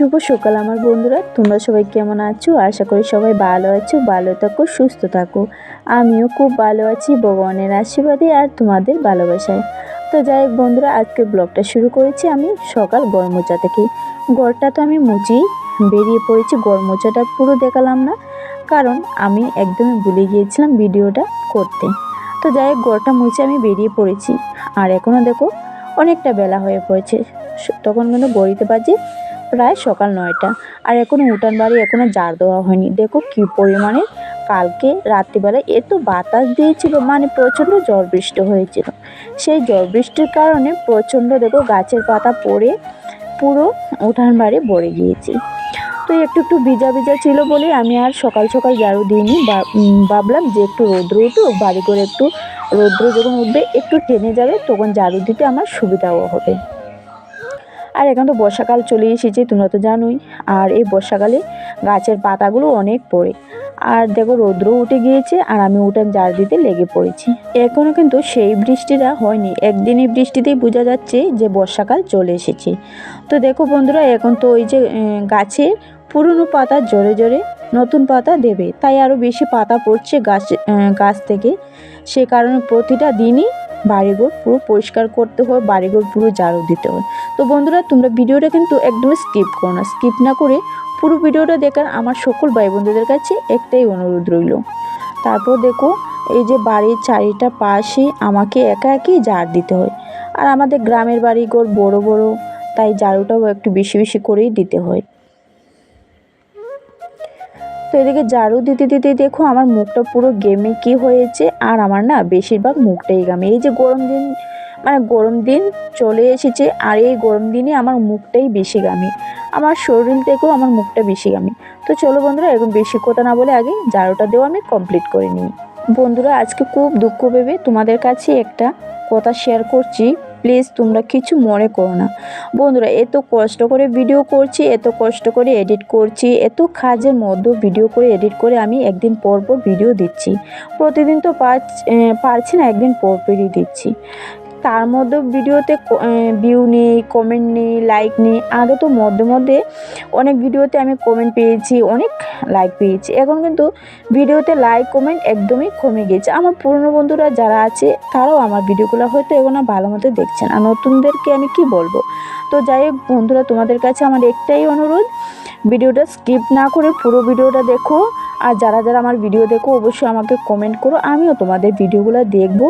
শুভ সকাল আমার বন্ধুরা। তোমরা সবাই কেমন আছো? আশা করি সবাই ভালো আছো, ভালো থাকো, সুস্থ থাকো। আমিও খুব ভালো আছি, ভগবানের আশীর্বাদে আর তোমাদের ভালোবাসায়। তো যাই হোক বন্ধুরা আজকে ব্লগটা শুরু করেছি আমি সকাল গরমোচা থেকে। গড়টা তো আমি মুচি বেরিয়ে পড়েছি গরমোচাটা পুরো দেখালাম না। কারণ আমি একদমই ভুলে গিয়েছিলাম ভিডিওটা করতে। তো যাই হোক গড়টা মুছে আমি বেরিয়ে পড়েছি। আর এখনও দেখো, অনেকটা বেলা হয়ে পড়েছে। তখন কিন্তু গড়িতে বাজে প্রায় সকাল নয়টা। আর এখনও উঠান বাড়ি এখনও জার দেওয়া হয়নি। দেখো কী পরিমাণে কালকে রাত্রিবেলায় এত বাতাস দিয়েছিল মানে প্রচণ্ড ঝড় বৃষ্টি হয়েছিল। সেই ঝড় বৃষ্টির কারণে প্রচণ্ড দেখো গাছের পাতা পড়ে পুরো উঠান বাড়ি ভরে গিয়েছে। তো একটু একটু ভিজা ভিজা ছিল বলে আমি আর সকাল সকাল ঝাড়ু দিইনি। ভাবলাম যে একটু রৌদ্র উঠুক, বাড়ি করে একটু রৌদ্র যখন উঠবে, একটু টেনে যাবে, তখন ঝাড়ু দিতে আমার সুবিধাও হবে। আর এখন তো বর্ষাকাল চলে এসেছে তোমরা তো জানোই। আর এই বর্ষাকালে গাছের পাতাগুলো অনেক পড়ে। আর দেখো রৌদ্র উঠে গিয়েছে আর আমি উঠান জার দিতে লেগে পড়েছি। এখনও কিন্তু সেই বৃষ্টিটা হয়নি। একদিনই বৃষ্টিতেই বোঝা যাচ্ছে যে বর্ষাকাল চলে এসেছে। তো দেখো বন্ধুরা এখন তো ওই যে আহ, গাছে পুরনো পাতা জোরে জোরে নতুন পাতা দেবে। তাই আরও বেশি পাতা পড়ছে গাছ গাছ থেকে। সে কারণে প্রতিটা দিনই বাড়িঘর পুরো পরিষ্কার করতে হয়, বাড়িঘর পুরো ঝাড়ু দিতে হয়। তো বন্ধুরা, তোমরা ভিডিওটা কিন্তু একদমই স্কিপ করো না। স্কিপ না করে পুরো ভিডিওটা দেখার আমার সকল ভাই বন্ধুদের কাছে একটাই অনুরোধ রইল। তারপর দেখো, এই যে বাড়ির চারিটা পাশে আমাকে একা একই ঝাড় দিতে হয়। আর আমাদের গ্রামের বাড়িঘর বড় বড়, তাই ঝাড়ুটাও একটু বেশি বেশি করেই দিতে হয়। তো এদিকে ঝাড়ু দিতে দিতে দেখো আমার মুখটা পুরো গেমে কি হয়েছে, আর আমার না বেশিরভাগ মুখটাই গামে। এই যে গরম দিন মানে গরম দিন চলে এসেছে, আর এই গরম দিনে আমার মুখটাই বেশি গামি। আমার শরীর থেকেও আমার মুখটা বেশি গামি। তো চলো বন্ধুরা, এরকম বেশি কথা না বলে আগে ঝাড়ুটা দেওয়া আমি কমপ্লিট করে নিই। বন্ধুরা, আজকে খুব দুঃখ ভেবে তোমাদের কাছে একটা কথা শেয়ার করছি। প্লিজ তোমরা কিছু মনে করো না। বন্ধুরা, এত কষ্ট করে ভিডিও করছি, এত কষ্ট করে এডিট করছি, এত কাজের মধ্যে ভিডিও করে এডিট করে আমি একদিন পর পর ভিডিও দিচ্ছি। প্রতিদিন তো পারছি না, একদিন পর পরই দিচ্ছি। তার মধ্যে ভিডিওতে ভিউ নেই কমেন্ট নেই লাইক নেই। আগে তো মধ্যে মধ্যে অনেক ভিডিওতে আমি কমেন্ট পেয়েছি, অনেক লাইক পেয়েছি। এখন কিন্তু ভিডিওতে লাইক কমেন্ট একদমই কমে গেছে। আমার পুরনো বন্ধুরা যারা আছে, তারাও আমার ভিডিওগুলো হয়তো এখন ভালো মতো দেখছেন আর নতুনদেরকে আমি কি বলব? তো যাই হোক, বন্ধুরা, তোমাদের কাছে আমার একটাই অনুরোধ, ভিডিওটা স্কিপ না করে পুরো ভিডিওটা দেখো। আর যারা যারা আমার ভিডিও দেখো, অবশ্যই আমাকে কমেন্ট করো। আমিও তোমাদের ভিডিওগুলো দেখব।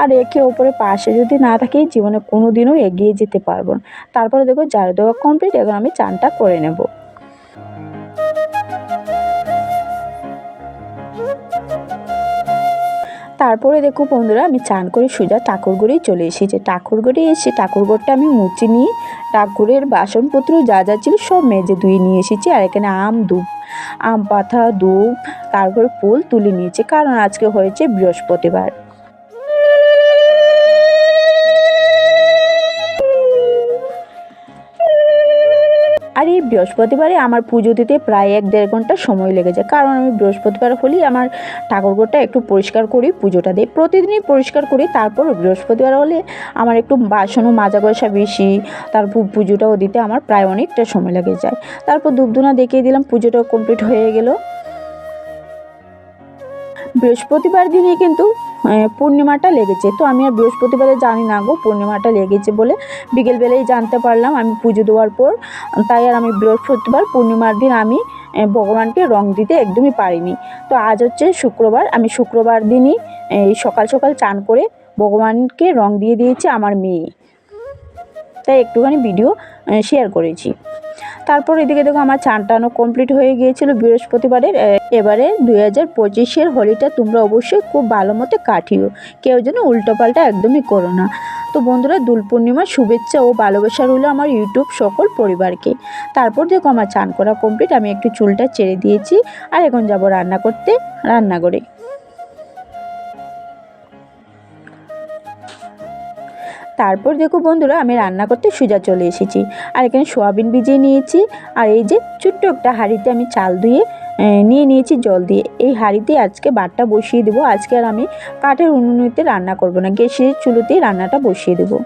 আর একে ওপরে পাশে যদি না থাকি, জীবনে কোনো দিনও এগিয়ে যেতে পারব না। তারপরে দেখো যার দেওয়া কমপ্লিট এখন আমি চানটা করে নেব। তারপরে দেখো বন্ধুরা, আমি চান করে সোজা ঠাকুরগড়েই চলে এসেছি। ঠাকুরগড়ে এসে ঠাকুরগড়টা আমি মুচি নিয়ে ঠাকুরের বাসনপত্র যা যা ছিল সব মেজে ধুয়ে নিয়ে এসেছি। আর এখানে আম ধূপ আম পাতা ধূপ তারপরে ফুল তুলে নিয়েছে। কারণ আজকে হয়েছে বৃহস্পতিবার। আর এই বৃহস্পতিবারে আমার পুজো দিতে প্রায় এক দেড় ঘণ্টা সময় লেগে যায় কারণ আমি বৃহস্পতিবার হলেই আমার ঠাকুরঘরটা একটু পরিষ্কার করি, পুজোটা দিই। প্রতিদিনই পরিষ্কার করি, তারপর বৃহস্পতিবার হলে আমার একটু বাসনও মাজা পয়সা বেশি তারপর পুজোটাও দিতে আমার প্রায় অনেকটা সময় লেগে যায়। তারপর ধূপধুনা দেখিয়ে দিলাম, পুজোটাও কমপ্লিট হয়ে গেল। বৃহস্পতিবার দিনে কিন্তু পূর্ণিমাটা লেগেছে। তো আমি আর বৃহস্পতিবারে জানি না গো, পূর্ণিমাটা লেগেছে বলে বিকেলবেলায় জানতে পারলাম আমি পুজো দেওয়ার পর। তাই আর আমি বৃহস্পতিবার পূর্ণিমার দিন আমি ভগবানকে রং দিতে একদমই পারিনি। তো আজ হচ্ছে শুক্রবার, আমি শুক্রবার দিনই এই সকাল সকাল চান করে ভগবানকে রং দিয়ে দিয়েছি আমার মেয়ে। তাই একটুখানি ভিডিও শেয়ার করেছি। তারপর এদিকে দেখো আমার চান টানো কমপ্লিট হয়ে গিয়েছিল বৃহস্পতিবারের। এবারে দুই হাজার পঁচিশের হোলিটা তোমরা অবশ্যই খুব ভালো মতো কাটিও। কেউ যেন উল্টোপাল্টা একদমই করো না। তো বন্ধুরা, দোল পূর্ণিমার শুভেচ্ছা ও ভালোবাসা রইল আমার ইউটিউব সকল পরিবারকে। তারপর দেখো আমার চান করা কমপ্লিট আমি একটু চুলটা ছেড়ে দিয়েছি। আর এখন যাব রান্না করতে রান্নাঘরে। তারপর দেখো বন্ধুরা, আমি রান্না করতে সোজা চলে এসেছি। আর এখানে সোয়াবিন ভিজিয়ে নিয়েছি। আর এই যে ছোট্ট একটা হাঁড়িতে আমি চাল ধুয়ে নিয়ে নিয়েছি জল দিয়ে। এই হাঁড়িতে আজকে বাটটা বসিয়ে দেবো। আজকে আর আমি কাঠের উনুনিতে রান্না করব না, গ্যাসের চুলোতেই রান্নাটা বসিয়ে দেবো।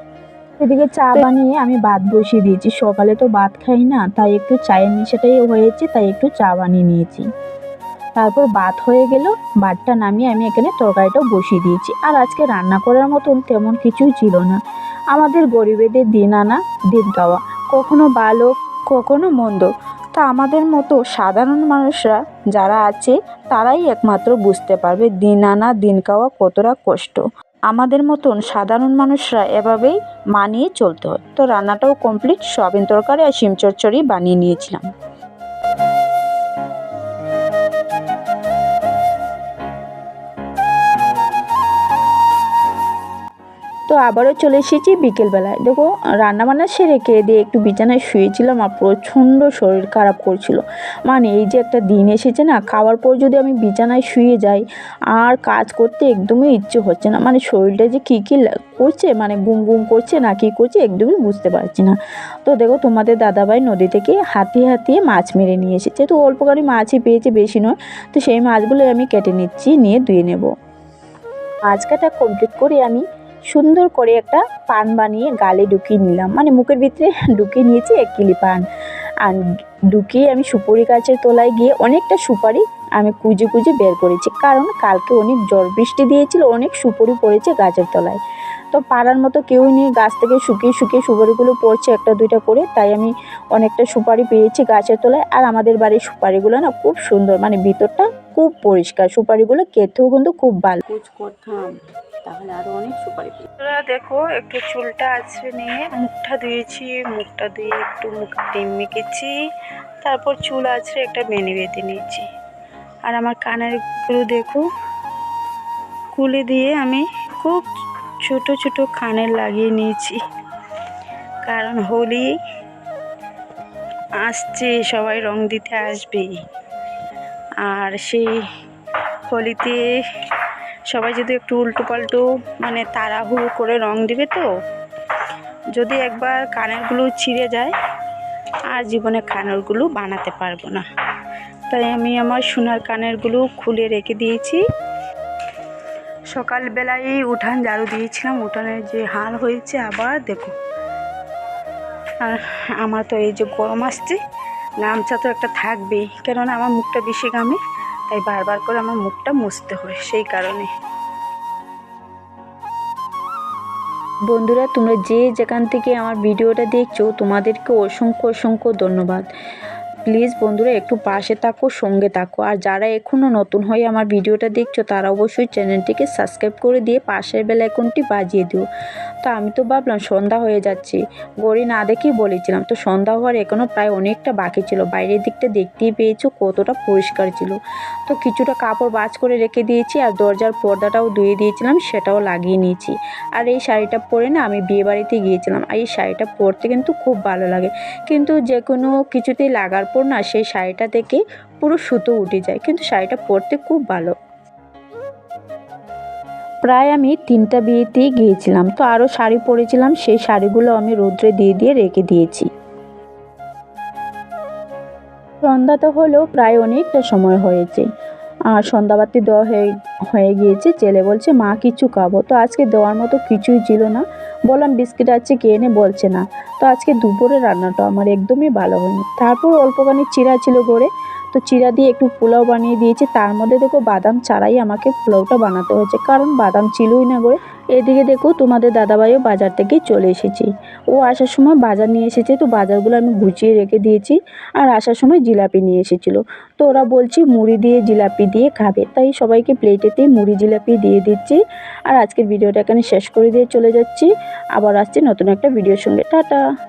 এদিকে চা বানিয়ে আমি ভাত বসিয়ে দিয়েছি। সকালে তো ভাত খাই না, তাই একটু চায়ের নেশাটাই হয়েছে, তাই একটু চা বানিয়ে নিয়েছি। তারপর ভাত হয়ে গেল ভাতটা নামিয়ে আমি এখানে তরকারিটাও বসিয়ে দিয়েছি। আর আজকে রান্না করার মতন তেমন কিছুই ছিল না। আমাদের গরিবেদের দিন আনা, দিন গাওয়া কখনো ভালো, কখনো মন্দ। তা আমাদের মতো সাধারণ মানুষরা যারা আছে, তারাই একমাত্র বুঝতে পারবে দিন আনা, দিন খাওয়া কতটা কষ্ট। আমাদের মতন সাধারণ মানুষরা এভাবেই মানিয়ে চলতে হয়। তো রান্নাটাও কমপ্লিট সয়াবিন তরকারি আর শিম বানিয়ে নিয়েছিলাম। আবারও চলে এসেছি বিকেলবেলায়। দেখো, রান্নাবান্না সেরে খেয়ে দিয়ে একটু বিছানায় শুয়েছিলাম, আর প্রচণ্ড শরীর খারাপ করছিল। মানে এই যে একটা দিন এসেছে না, খাওয়ার পর যদি আমি বিছানায় শুয়ে যাই, আর কাজ করতে একদমই ইচ্ছে হচ্ছে না। মানে শরীরটা যে কী কী করছে মানে গুম গুম করছে না কী করছে, একদমই বুঝতে পারছি না। তো দেখো, তোমাদের দাদাভাই নদী থেকে হাতিয়ে হাতিয়ে মাছ মেরে নিয়ে এসেছে। তো অল্প করে মাছই পেয়েছে, বেশি নয়। তো সেই মাছগুলো আমি কেটে নিচ্ছি, নিয়ে ধুয়ে নেব। মাছ কাটা কমপ্লিট করে আমি। সুন্দর করে একটা পান বানিয়ে গালে ঢুকিয়ে নিলাম। মানে মুখের ভিতরে ঢুকিয়ে নিয়েছি এক কিলি পান। আর ঢুকিয়ে আমি সুপারি গাছের তলায় গিয়ে অনেকটা সুপারি আমি কুজে কুজে বের করেছি। কারণ কালকে অনেক ঝড় বৃষ্টি দিয়েছিল, অনেক সুপারি পড়েছে গাছের তলায়। তো পাড়ার মতো কেউই নেই, গাছ থেকে শুকিয়ে শুকিয়ে সুপারিগুলো পড়ছে একটা দুইটা করে। তাই আমি অনেকটা সুপারি পেয়েছি গাছের তলায়। আর আমাদের বাড়ির সুপারিগুলো না খুব সুন্দর মানে ভিতরটা খুব পরিষ্কার। সুপারিগুলো খেতেও কিন্তু খুব ভালো। কুচ করতাম তাহলে আরও অনেক সুপারি দেখো একটু চুলটা আছড়ে নিয়ে মুখটা ধুয়েছি মুখটা ধুয়ে একটু মুখ ক্রিম মেখেছি তারপর চুল আছড়ে একটা বেনি বেঁধে নিয়েছি। আর আমার কানেরগুলো দেখো কুলে দিয়ে আমি খুব ছোট ছোট কানের লাগিয়ে নিয়েছি। কারণ হোলি আসছে সবাই রং দিতে আসবেই। আর সেই হোলিতে সবাই যদি একটু উল্টো পাল্টো মানে তাড়াহুড়ো করে রং দিবে তো, যদি একবার কানেরগুলো ছিঁড়ে যায়, আর জীবনে কানেরগুলো বানাতে পারব না। তাই আমি আমার সোনার কানেরগুলো খুলে রেখে দিয়েছি। সকালবেলায় উঠান ঝাড়ু দিয়েছিলাম উঠানের যে হাল হয়েছে আবার দেখো। আর আমার তো এই যে গরম আসছে গামছা তো একটা থাকবেই, কেননা আমার মুখটা বেশি গামে তাই বারবার করে আমার মুখটা মুছতে হয় সেই কারণে। বন্ধুরা, তোমরা যে যেখান থেকে আমার ভিডিওটা দেখছ, তোমাদেরকে অসংখ্য অসংখ্য ধন্যবাদ। প্লিজ বন্ধুরা, একটু পাশে থাকো, সঙ্গে থাকো। আর যারা এখনও নতুন হয়ে আমার ভিডিওটা দেখছ, তারা অবশ্যই চ্যানেলটিকে সাবস্ক্রাইব করে দিয়ে পাশের বেলা এখনটি বাজিয়ে দিও। তো আমি তো ভাবলাম সন্ধ্যা হয়ে যাচ্ছে। গড়ি না দেখেই বলেছিলাম, তো সন্ধ্যা হওয়ার এখনও প্রায় অনেকটা বাকি ছিল। বাইরের দিকটা দেখতেই পেয়েছ, কতটা পরিষ্কার ছিল। তো কিছুটা কাপড় বাজ করে রেখে দিয়েছি, আর দরজার পর্দাটাও ধুয়ে দিয়েছিলাম, সেটাও লাগিয়ে নিয়েছি। আর এই শাড়িটা পরে না আমি বিয়ে বাড়িতে গিয়েছিলাম, আর এই শাড়িটা পরতে কিন্তু খুব ভালো লাগে। কিন্তু যে কোনো কিছুতেই লাগার পর না, সেই শাড়িটা থেকে পুরো সুতো উঠে যায়। কিন্তু শাড়িটা পরতে খুব ভালো। প্রায় আমি তিনটা বিয়েতেই গিয়েছিলাম। তো আরও শাড়ি পরেছিলাম, সেই শাড়িগুলো আমি রৌদ্রে দিয়ে দিয়ে রেখে দিয়েছি। সন্ধ্যা তো হলেও প্রায় অনেকটা সময় হয়েছে। আর সন্ধ্যাবাতি দেওয়া হয়ে হয়ে গিয়েছে। ছেলে বলছে, মা, কিছু খাব। তো আজকে দেওয়ার মতো কিছুই ছিল না। বললাম, বিস্কিট আছে কে এনে? বলছে, না। তো আজকে দুপুরে রান্নাটা আমার একদমই ভালো হয়নি। তারপর অল্পখানি চিরা ছিল গড়ে তো চিরা দিয়ে একটু পোলাও বানিয়ে দিয়েছে। তার মধ্যে দেখো, বাদাম ছাড়াই আমাকে পোলাওটা বানাতে হয়েছে। কারণ বাদাম ছিলই না গড়ে এদিকে দেখো, তোমাদের দাদাভাইও বাজার থেকে চলে এসেছে। ও আসার সময় বাজার নিয়ে এসেছে, তো বাজারগুলো আমি গুছিয়ে রেখে দিয়েছি আর আসার সময় জিলাপি নিয়ে এসেছিল। তো ওরা বলছি, মুড়ি দিয়ে জিলাপি দিয়ে খাবে। তাই সবাইকে প্লেটেতে মুড়ি জিলাপি দিয়ে দিচ্ছি। আর আজকের ভিডিওটা এখানে শেষ করে দিয়ে চলে যাচ্ছি। আবার আসছি নতুন একটা ভিডিওর সঙ্গে। টাটা!